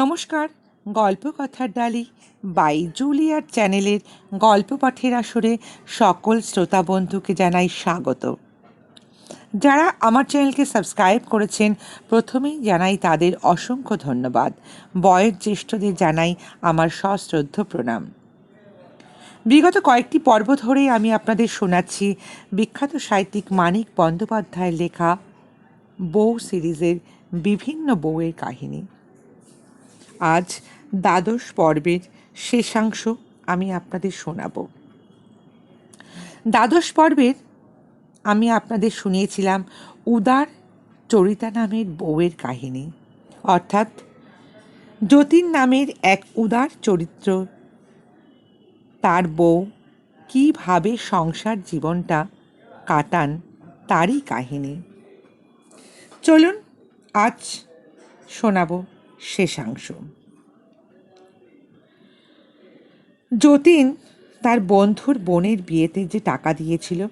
নমস্কার গল্প কথার ডালি বাই জুলিয়ার চ্যানেলের গল্প পাঠের আসরে সকল শ্রোতা বন্ধুকে জানাই স্বাগত। যারা আমার চ্যানেলকে সাবস্ক্রাইব করেছেন, প্রথমেই জানাই তাদের অসংখ্য ধন্যবাদ। বয়ের জ্যেষ্ঠদের জানাই আমার সশ্রদ্ধ প্রণাম। বিগত কয়েকটি পর্ব ধরেই আমি আপনাদের শোনাচ্ছি বিখ্যাত সাহিত্যিক মানিক বন্দ্যোপাধ্যায়ের লেখা বউ সিরিজের বিভিন্ন বউয়ের কাহিনী। আজ দ্বাদশ পর্বের শেষাংশ আমি আপনাদের শোনাব। দ্বাদশ পর্বের আমি আপনাদের শুনিয়েছিলাম উদার চরিতা নামের বউয়ের কাহিনী। অর্থাৎ যতীন নামের এক উদার চরিত্র, তার বউ কীভাবে সংসার জীবনটা কাটান তারই কাহিনী। চলুন আজ শোনাবো। শেষাংশ। যতীন তার বন্ধুর বোনের বিয়েতে যে টাকা দিয়েছিল,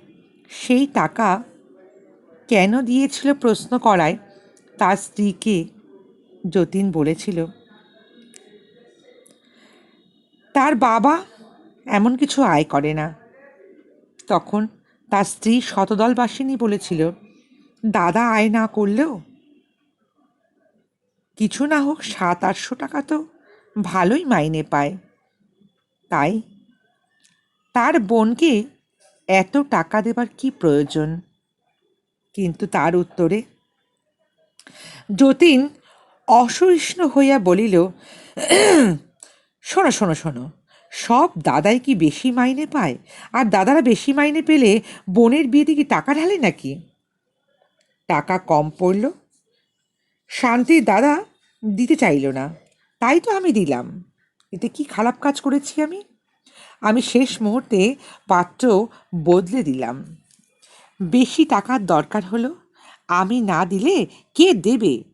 সেই টাকা কেন দিয়েছিল প্রশ্ন করায় তার স্ত্রীকে যতীন বলেছিল, তার বাবা এমন কিছু আয় করে না। তখন তার স্ত্রী শতদলবাসিনী বলেছিল, দাদা আয় না করলেও কিছু না হোক সাত, আটশো টাকা তো ভালোই মাইনে পায়। তাই তার বোনকে এত টাকা দেবার কি প্রয়োজন? কিন্তু তার উত্তরে, যতীন অসহিষ্ণু হইয়া বলিল, শোনো শোনো শোনো, সব দাদাই কি বেশি মাইনে পায়? আর দাদারা বেশি মাইনে পেলে বোনের বিয়েতে কি টাকা ঢালে নাকি? টাকা কম পড়ল। শান্তির দাদা দিতে চাইল না। তাই তো আমি দিলাম। এতে কি খারাপ কাজ করেছি আমি? আমি শেষ মুহূর্তে পাত্র বদলে দিলাম। বেশি টাকার দরকার হলো, আমি না দিলে কে দেবে?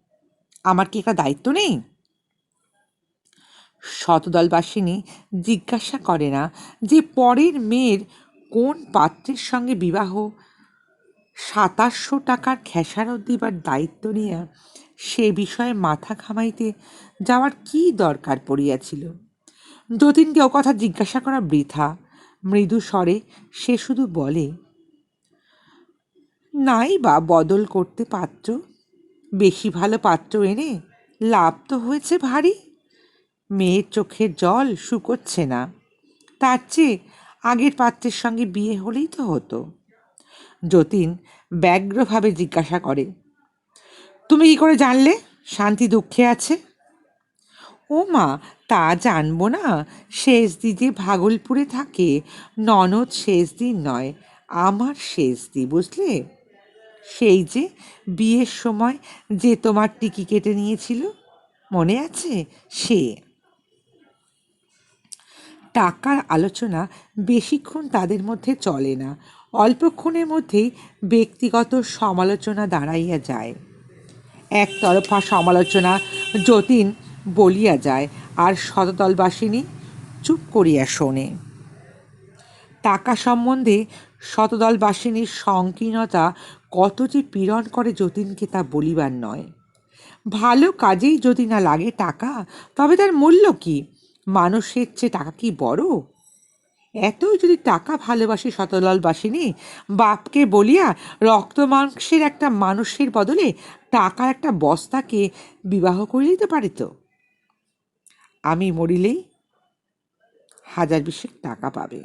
আমার কি একটা দায়িত্ব নেই? শতদলবাসিনী জিজ্ঞাসা করে না যে পরের মেয়ের কোন পাত্রের সঙ্গে বিবাহ? সাতাশশো টাকার খেসারত দিবার দায়িত্ব নিয়ে সে বিষয়ে মাথা ঘামাইতে যাওয়ার কি দরকার পড়িয়াছিল? যতীনকে ও কথা জিজ্ঞাসা করা বৃথা। মৃদু স্বরে সে শুধু বলে, নাই বা বদল করতে পাত্র? বেশি ভালো পাত্র এনে লাভ তো হয়েছে ভারী। মেয়ের চোখের জল শুকোচ্ছে না। তার চেয়ে আগের পাত্রের সঙ্গে বিয়ে হলেই তো হতো। যতীন ব্যগ্রভাবে জিজ্ঞাসা করে তুমি কি করে জানলে? শান্তি দুঃখে আছে। ও মা, তা জানব না। শেষদি যে ভাগলপুরে থাকে। ননদ শেষ দিন নয়, আমার শেষদি বুঝলে? সেই যে বিয়ের সময় যে তোমার টিকি কেটে নিয়েছিল, মনে আছে? সে। টাকার আলোচনা বেশিক্ষণ তাদের মধ্যে চলে না। অল্পক্ষণের মধ্যেই ব্যক্তিগত সমালোচনা দাঁড়াইয়া যায়। একতরফা সমালোচনা যতীন বলিয়া যায়, আর শতদলবাসিনী চুপ করিয়া শোনে। টাকা সম্বন্ধে শতদলবাসিনীর সংকীর্ণতা কত যে পীড়ন করে যতীনকে তা বলিবার নয়। ভালো কাজেই যদি না লাগে টাকা, তবে তার মূল্য কি? মানুষের চেয়ে টাকা কি বড়? এতই যদি টাকা ভালোবাসি শতদলবাসিনী বাপকে বলিয়া রক্ত মাংসের একটা মানুষের বদলে টাকার একটা বস্তাকে বিবাহ করে দিতে পারে তো? আমি মরিলেই হাজার বিশেক টাকা পাবে।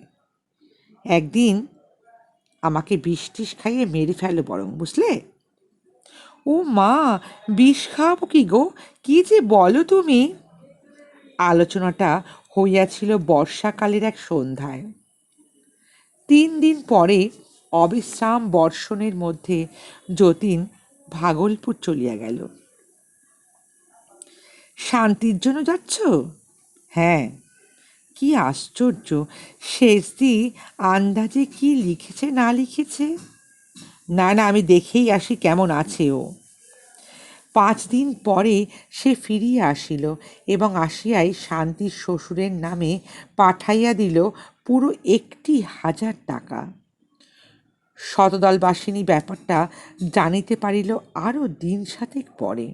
একদিন আমাকে বিষ টিস খাইয়ে মেরে ফেলো বরং, বুঝলে? ও মা, বিষ খাওয়াবো কি গো? কি যে বলো তুমি? আলোচনাটা হইয়াছিল বর্ষাকালের এক সন্ধ্যায়। তিন দিন পরে অবিশ্রাম বর্ষণের মধ্যে যতীন ভাগলপুর চলিয়া গেল। শান্তির জন্য যাচ্ছ? হ্যাঁ। কি আশ্চর্য, শেষদি আন্দাজে কি লিখেছে, না লিখেছে? না না, আমি দেখেই আসি কেমন আছে ও। পাঁচ দিন পরে সে ফিরিয়া আসিল এবং আসিয়াই শান্তির শ্বশুরের নামে পাঠাইয়া দিল পুরো একটি হাজার টাকা। শতদলবাসিনী ব্যাপারটা জানিতে পারিল আরও দিন সাতেক পরে।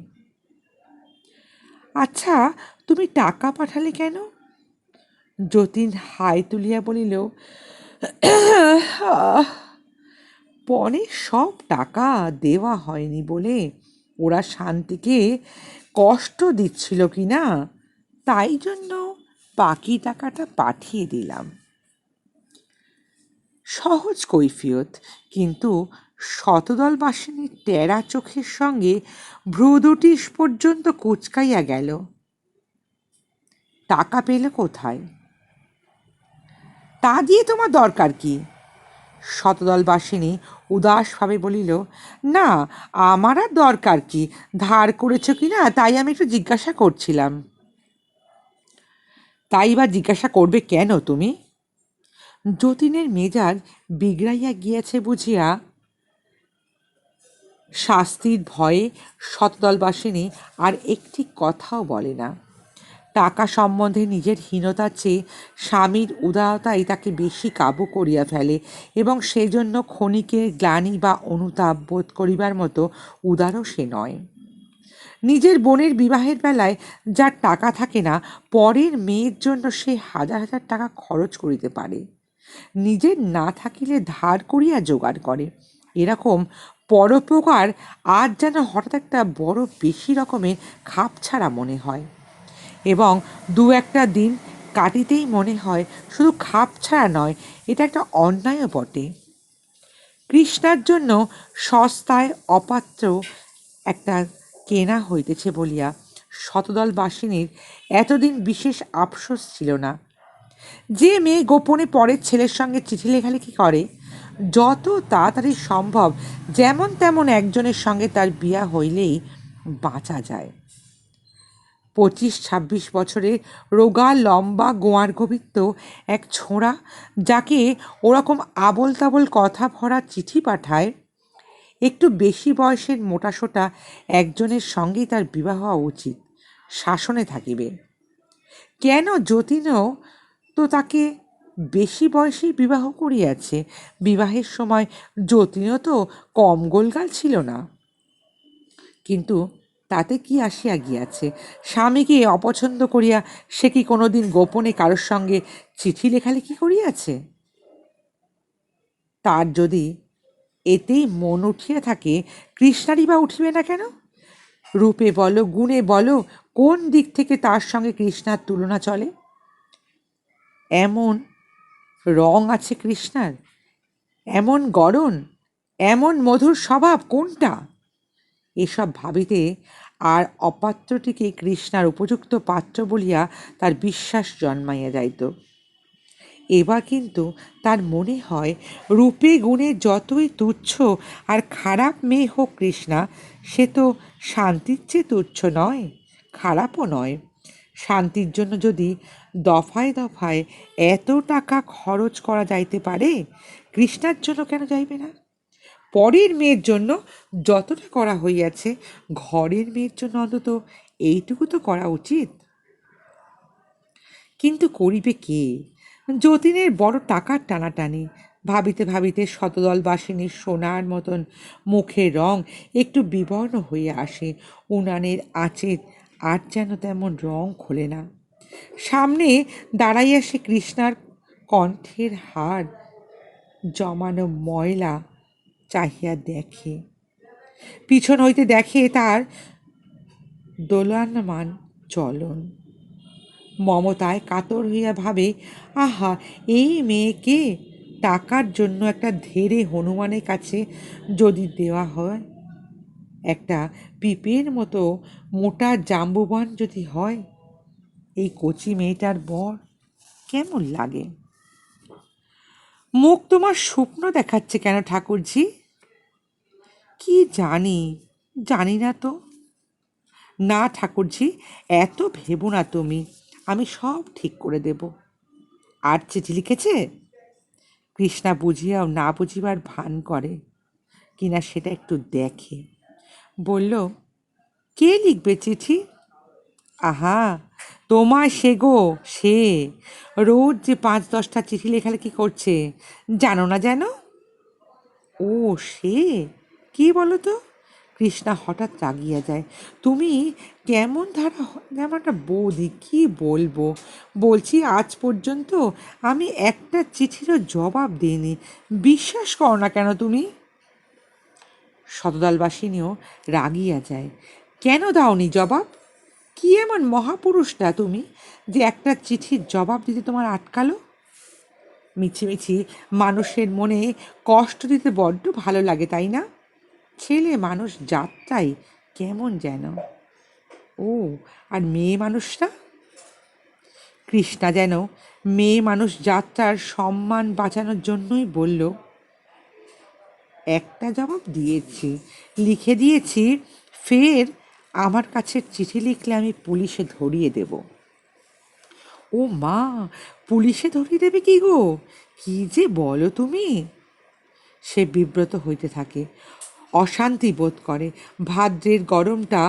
আচ্ছা তুমি টাকা পাঠালে কেন? যতীন হাই তুলিয়া বলিল পরে সব টাকা দেওয়া হয়নি বলে ওরা শান্তিকে কষ্ট দিচ্ছিল কি না? তাই জন্য বাকি টাকাটা পাঠিয়ে দিলাম। সহজ কৈফিয়ত, কিন্তু শতদলবাসিনীর টেরা চোখের সঙ্গে ভ্রুদুটি পর্যন্ত কুচকাইয়া গেল। টাকা পেলে কোথায়? তা দিয়ে তোমার দরকার কি? শতদলবাসিনী উদাসভাবে বলিল, না, আমার আর দরকার কি? ধার করেছ কি না? তাই আমি একটু জিজ্ঞাসা করছিলাম। তাই বা জিজ্ঞাসা করবে কেন তুমি? যতীনের মেজাজ বিগড়াইয়া গিয়েছে বুঝিয়া শাস্তির ভয়ে শতদলবাসিনী আর একটি কথাও বলে না। টাকা সম্বন্ধে নিজের হীনতার চেয়ে স্বামীর উদারতাই তাকে বেশি কাবু করিয়া ফেলে এবং সেজন্য ক্ষণিকের গ্লানি বা অনুতাপ বোধ করিবার মতো উদারও সে নয়। নিজের বোনের বিবাহের বেলায় যার টাকা থাকে না, পরের মেয়ের জন্য সে হাজার হাজার টাকা খরচ করিতে পারে। নিজের না থাকিলে ধার করিয়া জোগাড় করে। এরকম পরোপকার আজ যেন হঠাৎ একটা বড় বেশি রকমের খাপ ছাড়া মনে হয়। এবং দু একটা দিন কাটিতেই মনে হয় শুধু খাপ ছাড়া নয়, এটা একটা অন্যায়ও বটে। কৃষ্ণার জন্য সস্তায় অপাত্র একটা কেনা হইতেছে বলিয়া শতদল বাসিনীর এতদিন বিশেষ আফসোস ছিল না। যে মেয়ে গোপনে পরের ছেলের সঙ্গে চিঠি লেখালেখি করে, যত তাড়াতাড়ি সম্ভব যেমন তেমন একজনের সঙ্গে তার বিয়া হইলেই বাঁচা যায়। পঁচিশ ছাব্বিশ বছরের রোগা লম্বা গোয়ার গভীত্ব এক ছোঁড়া, যাকে ওরকম আবল তাবল কথা ভরা চিঠি পাঠায়, একটু বেশি বয়সের মোটাসোটা একজনের সঙ্গেই তার বিবাহ হওয়া উচিত, শাসনে থাকিবে। কেন যতীনও তো তাকে বেশি বয়সেই বিবাহ করিয়াছে। বিবাহের সময় যতীনও তো কম গোলগাল ছিল না। কিন্তু তাতে কি আসিয়া গিয়াছে? স্বামীকে অপছন্দ করিয়া সে কি কোনোদিন গোপনে কারোর সঙ্গে চিঠি লেখালেখি করিয়াছে? তার যদি এতেই মন উঠিয়া থাকে, কৃষ্ণারই বা উঠিবে না কেন? রূপে বলো, গুণে বলো, কোন দিক থেকে তার সঙ্গে কৃষ্ণার তুলনা চলে? এমন রং আছে কৃষ্ণার, এমন গড়ন, এমন মধুর স্বভাব, কোনটা? এসব ভাবিতে আর অপাত্রটিকে কৃষ্ণার উপযুক্ত পাত্র বলিয়া তার বিশ্বাস জন্মাইয়া যাইত। এবার কিন্তু তার মনে হয়, রূপে গুণে যতই তুচ্ছ আর খারাপ মেয়ে হোক কৃষ্ণা, সে তো শান্তির চেয়ে তুচ্ছ নয়, খারাপও নয়। শান্তির জন্য যদি দফায় দফায় এত টাকা খরচ করা যাইতে পারে, কৃষ্ণার জন্য কেন যাইবে না? পরের মেয়ের জন্য যতটা করা হইয়াছে, ঘরের মেয়ের জন্য অন্তত এইটুকু তো করা উচিত। কিন্তু করিবে কে? যতীনের বড় টাকার টানাটানি, ভাবিতে ভাবিতে শতদলবাসিনীর সোনার মতন মুখের রং একটু বিবর্ণ হইয়া আসে, উনানের আঁচের আর যেন তেমন রং খোলে না। সামনে দাঁড়াইয়া সে কৃষ্ণার কণ্ঠের হার জমানো ময়লা চাহিয়া দেখে। পিছন হইতে দেখে তার দোলানমান চলন মমতায় কাতর হইয়া ভাবে, আহা, এই মেয়েকে টাকার জন্য একটা ধেরে হনুমানের কাছে যদি দেওয়া হয়? একটা পিপের মতো মোটা জাম্বুবান যদি হয়, এই কচি মেয়েটার বর কেমন লাগে? মুখ তোমার স্বপ্ন দেখাচ্ছে কেন ঠাকুরজি? কি জানি জানি না তো। না ঠাকুরজি, এত ভেবো না তুমি, আমি সব ঠিক করে দেব। আর চিঠি লিখেছে? কৃষ্ণা বুঝিয়াও না বুঝিবার ভান করে, কিনা সেটা একটু দেখে। বলল, কে লিখবে চিঠি? আহা, তোমার সে গো, সে। রোজ যে পাঁচ দশটা চিঠি লেখালে লেখালেখি করছে, জানো না জানো ও, সে? কি বলো তো? কৃষ্ণা হঠাৎ রাগিয়া যায়। তুমি কেমন ধারা যেমন একটা বৌদি, কী বলব? বলছি আজ পর্যন্ত আমি একটা চিঠিরও জবাব দিইনি। বিশ্বাস করো না কেন তুমি? শতদলবাসিনীও রাগিয়া যায়। কেন দাওনি জবাব? কি এমন মহাপুরুষটা তুমি যে একটা চিঠির জবাব দিতে তোমার আটকালো? মিছিমিছি মানুষের মনে কষ্ট দিতে বড্ড ভালো লাগে, তাই না? ছেলে মানুষ যাত্রাই কেমন যেন। ও, আর মেয়ে মানুষটা? কৃষ্ণা যেন মেয়ে মানুষ যাত্রার সম্মান বাঁচানোর জন্যই বলল। একটা জবাব দিয়েছি, লিখে দিয়েছি, ফের আমার কাছে চিঠি লিখলে আমি পুলিশে ধরিয়ে দেব। ও মা, পুলিশে ধরিয়ে দেবে কি গো? কি যে বলো তুমি? সে বিব্রত হইতে থাকে, অশান্তি বোধ করে। ভাদ্রের গরমটা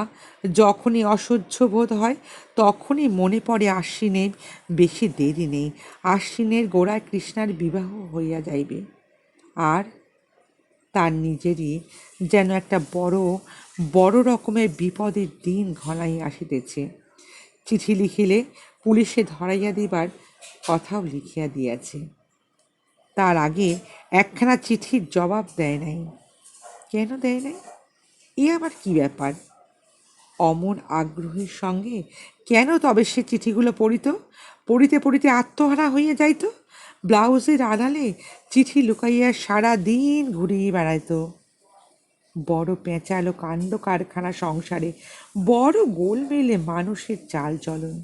যখনই অসহ্য বোধ হয়, তখনই মনে পড়ে আশ্বিনের বেশি দেরি নেই। আশ্বিনের গোড়ায় কৃষ্ণার বিবাহ হইয়া যাইবে। আর তার নিজেরই যেন একটা বড় বড় রকমের বিপদের দিন ঘনাই আসিতেছে। চিঠি লিখিলে পুলিশে ধরাইয়া দিবার কথাও লিখিয়া দিয়াছে। তার আগে একখানা চিঠির জবাব দেয় নাই। কেন দেয় নাই? এ আবার কি ব্যাপার? অমন আগ্রহের সঙ্গে কেন তবে সে চিঠিগুলো পড়িত? পড়িতে পড়িতে আত্মহারা হইয়া যাইত? ব্লাউজের আড়ালে চিঠি লুকাইয়া সারা দিন ঘুরিয়ে বেড়াইত। বড় পেঁচালো কাণ্ড কারখানা সংসারে বড় গোলমেলে মানুষের চাল চলন।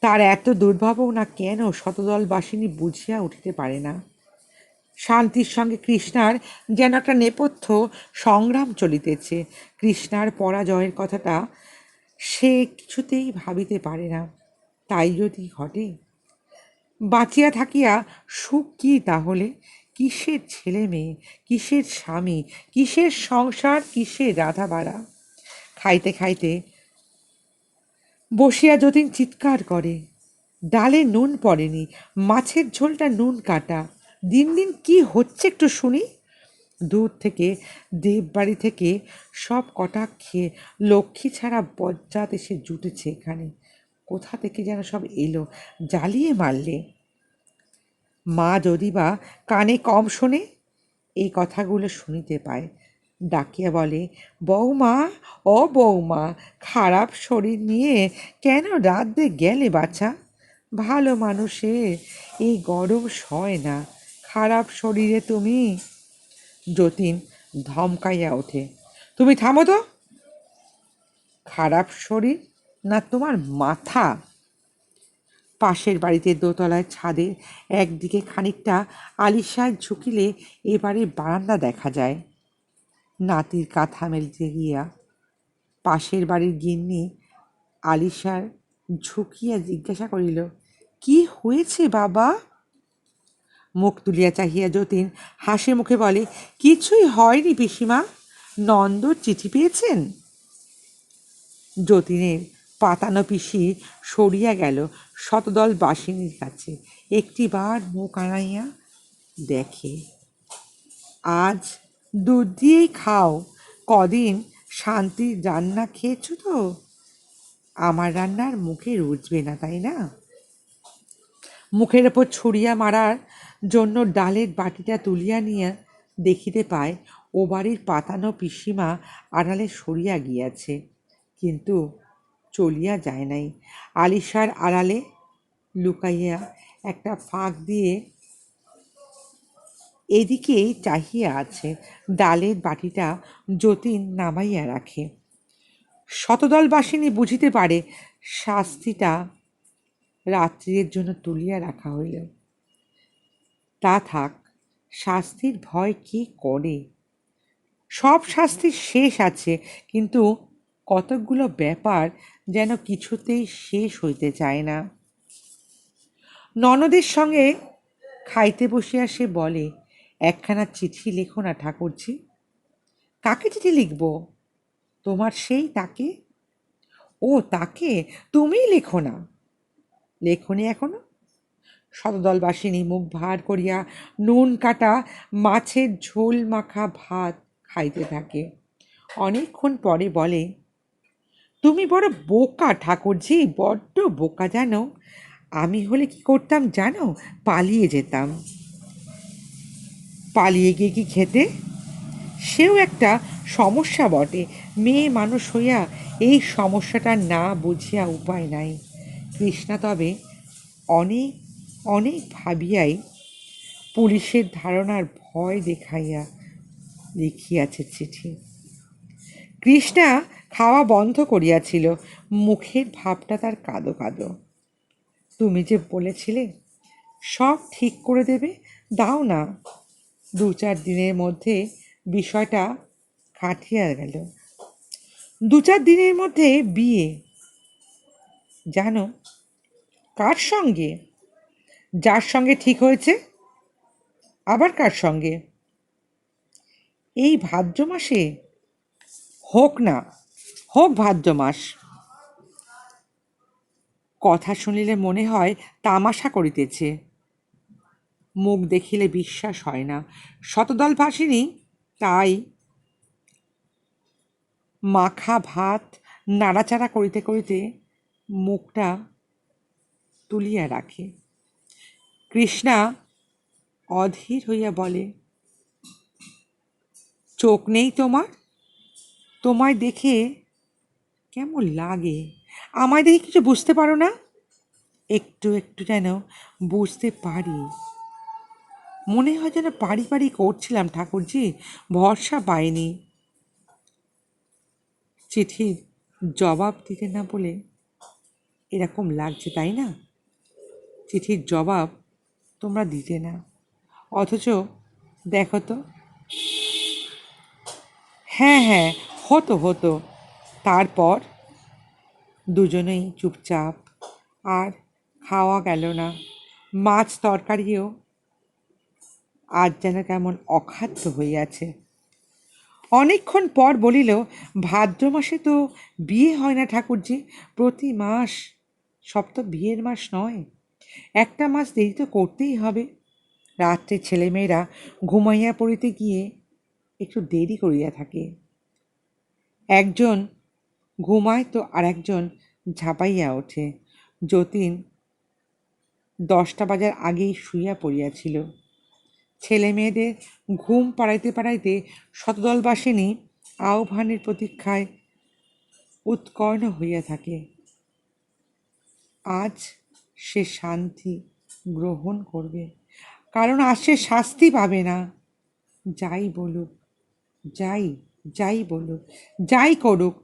তার এত দুর্ভাবনা কেন শতদলবাসিনী বুঝিয়া উঠিতে পারে না। শান্তির সঙ্গে কৃষ্ণার যেন একটা নেপথ্য সংগ্রাম চলিতেছে। কৃষ্ণার পরাজয়ের কথাটা সে কিছুতেই ভাবিতে পারে না। তাই যদি ঘটে বাঁচিয়া থাকিয়া সুখ কী তাহলে? কিসের ছেলে মেয়ে? কিসের স্বামী? কিসের সংসার? কিসের রাধা বাড়া খাইতে খাইতে বসিয়া যতীন চিৎকার করে, ডালে নুন পড়েনি, মাছের ঝোলটা নুন কাটা। দিন দিন কি হচ্ছে একটু শুনি? দূর থেকে, দেববাড়ি থেকে সব কটা খেয়ে লক্ষ্মী ছাড়া বজ্জাত এসে জুটেছে এখানে। কোথা থেকে যেন সব এলো? জ্বালিয়ে মারলে। মা যদি বা কানে কম শোনে, এই কথাগুলো শুনিতে পায়। ডাকিয়া বলে বৌমা ও বৌমা খারাপ শরীর নিয়ে কেন রাঁধতে গেলে বাছা? ভালো মানুষের এই গরম সয় না। খারাপ শরীরে তুমি যতীন ধমকাইয়া ওঠে। তুমি থামো তো। খারাপ শরীর না তোমার মাথা পাশের বাড়িতে দোতলায় ছাদে একদিকে খানিকটা আলিশায় ঝুঁকিলে এবারে বারান্দা দেখা যায়। নাতির কাঁথা মেলতে গিয়া পাশের বাড়ির গিন্নি আলিশার ঝুঁকিয়া জিজ্ঞাসা করিল, কি হয়েছে বাবা? মুখ তুলিয়া চাহিয়া যতীন হাসি মুখে বলে, কিছুই হয়নি পিসিমা, নন্দর চিঠি পেয়েছেন? যতীনের পাতানো পিসি সরিয়া গেল শতদল বাসিনীর কাছে। একটিবার মুখ আনাইয়া দেখে, আজ দুধ দিয়েই খাও, কদিন শান্তির রান্না খেয়েছো তো? আমার রান্নার মুখে রুচবে না, তাই না? মুখের ওপর ছুরিয়া মারার জন্য ডালের বাটিটা তুলিয়া নিয়ে দেখিতে পায়, ও বাড়ির পাতানো পিসিমা আড়ালে সরিয়া গিয়াছে। কিন্তু চলিয়া যায় নাই। আলিশার আড়ালে লুকাইয়া একটা ফাঁক দিয়ে এদিকেই চাহিয়া আছে, ডালের বাটিটা যতীন নামাইয়া রাখে। শতদলবাসিনী বুঝিতে পারে, শাস্তিটা রাত্রির জন্য তুলিয়া রাখা হইল। তা থাক, শাস্তির ভয় কি করে? সব শাস্তির শেষ আছে, কিন্তু কতকগুলো ব্যাপার যেন কিছুতেই শেষ হইতে চায় না। ননদের সঙ্গে খাইতে বসিয়া সে বলে, একখানা চিঠি লেখো না ঠাকুরজি। কাকে চিঠি লিখব? তোমার সেই তাকে? ও, তাকে? তুমিই লেখো না। লেখনি এখনও? শতদলবাসিনী মুখ ভার করিয়া নুন কাটা মাছের ঝোল মাখা ভাত খাইতে থাকে। অনেকক্ষণ পরে বলে তুমি বড় বোকা, ঠাকুরজি, বড্ড বোকা, জানো? আমি হলে কি করতাম, জানো? পালিয়ে যেতাম। পালিয়ে গিয়ে কি খেতে? সেও একটা সমস্যা বটে। মেয়ে মানুষ হইয়া এই সমস্যাটা না বুঝিয়া উপায় নাই। কৃষ্ণা তবে অনেক অনেক ভাবিয়াই পুলিশের ধারণার ভয় দেখাইয়া লিখিয়াছে চিঠি। কৃষ্ণা খাওয়া বন্ধ করিয়াছিল, মুখের ভাবটা তার কাদো কাদো। তুমি যে বলেছিলে, সব ঠিক করে দেবে, দাও না। দু চার দিনের মধ্যে বিষয়টা কাটিয়া গেল। দু চার দিনের মধ্যে বিয়ে। জানো, কার সঙ্গে? যার সঙ্গে ঠিক হয়েছে, আবার কার সঙ্গে? এই ভাদ্র মাসে হোক না। হোক ভাদ্র মাস কথা শুনিলে মনে হয় তামাশা করিতেছে। মুখ দেখিলে বিশ্বাস হয় না। শতদল ভাসিনী তাই মাখা ভাত নাড়াচাড়া করিতে করিতে মুখটা তুলিয়া রাখে। কৃষ্ণা অধীর হইয়া বলে, চোখ নেই তোমার? তোমায় দেখে কেমন লাগে? আমায় দেখে কিছু বুঝতে পারো না? একটু একটু যেন বুঝতে পারি। মনে হয় যেন পারি পারি করছিলাম ঠাকুরজি, ভরসা পাইনি। চিঠির জবাব দিতে না বলে এরকম লাগছে, তাই না? চিঠির জবাব তোমরা দিতে না। অথচ দেখো তো। হ্যাঁ হ্যাঁ হতো হতো। তারপর দুজনেই চুপচাপ। আর খাওয়া গেল না। মাছ তরকারিও আজ যেন কেমন অখাদ্য হইয়াছে অনেকক্ষণ পর বলিল, ভাদ্র মাসে তো বিয়ে হয় না ঠাকুরজি। প্রতি মাস, সব তো বিয়ের মাস নয়। একটা মাস দেরি তো করতেই হবে। রাত্রে ছেলেমেয়েরা ঘুমাইয়া পড়িতে গিয়ে একটু দেরি করিয়া থাকে। একজন ঘুমায় তো আর একজন ঝাঁপাইয়া ওঠে। যতীন দশটা বাজার আগেই শুইয়া পড়িয়াছিল। ছেলে মেয়েদের ঘুম পাড়াইতে পাড়াইতে শতদলবাসিনী আহ্বানের প্রতীক্ষায় উৎকর্ণ হইয়া থাকে। আজ সে শান্তি গ্রহণ করবে, কারণ আজ সে শাস্তি পাবে না। যাই বলুক, যাই যাই বলুক, যাই করুক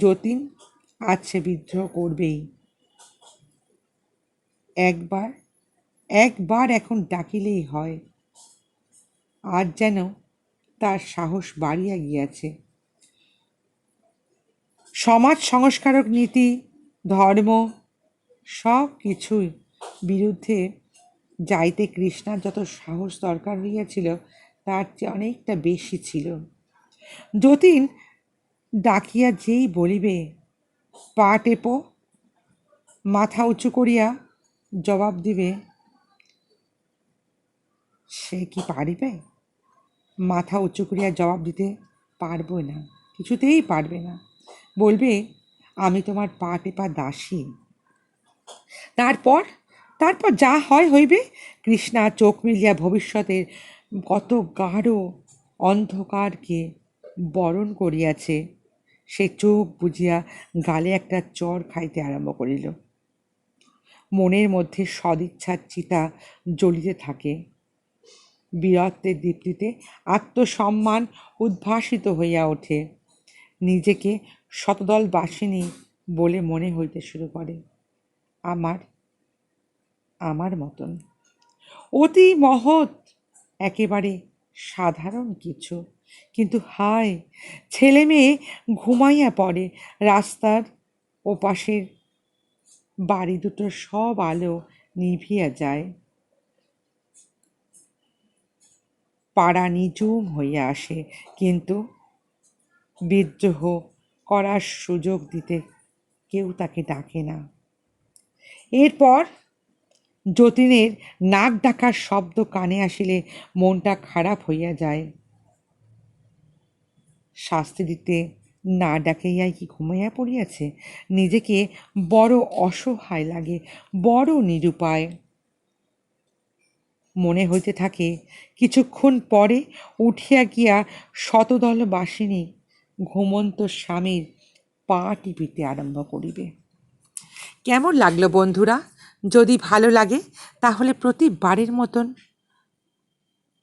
যতীন আজ সে বিদ্রোহ করবেই। একবার একবার এখন ডাকিলেই হয়। আজ যেন তার সাহস বাড়িয়া গিয়াছে। সমাজ সংস্কারক নীতি, ধর্ম সব কিছুই বিরুদ্ধে যাইতে কৃষ্ণার যত সাহস দরকার হইয়াছিল, তার চেয়ে অনেকটা বেশি ছিল। যতীন ডাকিয়া যেই বলিবে, পা টেপো, মাথা উঁচু করিয়া জবাব দিবে, সে কি পারিবে? মাথা উঁচু করিয়া জবাব দিতে পারব না, কিছুতেই পারবে না। বলবে, আমি তোমার পা টেপা দাসী। তারপর তারপর যা হয় হইবে, কৃষ্ণা চোখ মিলিয়া ভবিষ্যতের কত গাঢ় অন্ধকারকে বরণ করিয়াছে। সে চোখ বুঝিয়া গালে একটা চর খাইতে আরম্ভ করিল। মনের মধ্যে সদিচ্ছার চিতা জ্বলিতে থাকে। বীরত্বের দীপ্তিতে আত্মসম্মান উদ্ভাসিত হইয়া ওঠে। নিজেকে শতদল বাসিনী বলে মনে হইতে শুরু করে। আমার আমার মতন। অতি মহৎ, একেবারে সাধারণ কিছু। কিন্তু হায়, ছেলে মেয়ে ঘুমাইয়া পড়ে। রাস্তার ওপাশের বাড়ি দুটোর সব আলো নিভিয়া যায়। পাড়া নিঝুম হইয়া আসে, কিন্তু বিদ্রোহ করার সুযোগ দিতে কেউ তাকে ডাকে না। এরপর যতীনের নাক ডাকার শব্দ কানে আসিলে মনটা খারাপ হইয়া যায়। শাস্তি দিতে না ডাকাইয়াই কি ঘুমাইয়া পড়িয়াছে। নিজেকে বড় অসহায় লাগে, বড় নিরুপায়। মনে হইতে থাকে, কিছুক্ষণ পরে উঠিয়া গিয়া শতদল বাসিনী ঘুমন্ত স্বামীর পা টিপিতে আরম্ভ করিবে। কেমন লাগল বন্ধুরা? যদি ভালো লাগে, তাহলে প্রতিবারের মতন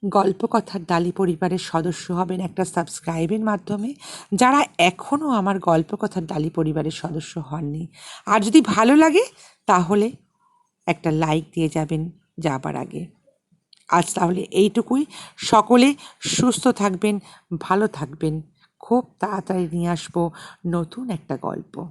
গল্পকথার ডালি পরিবারের সদস্য হবেন একটা সাবস্ক্রাইবের মাধ্যমে, যারা এখনও আমার গল্পকথার ডালি পরিবারের সদস্য হননি। আর যদি ভালো লাগে, তাহলে একটা লাইক দিয়ে যাবেন যাবার আগে। আজ তাহলে এইটুকুই। সকলে সুস্থ থাকবেন, ভালো থাকবেন। খুব তাড়াতাড়ি নিয়ে আসব নতুন একটা গল্প।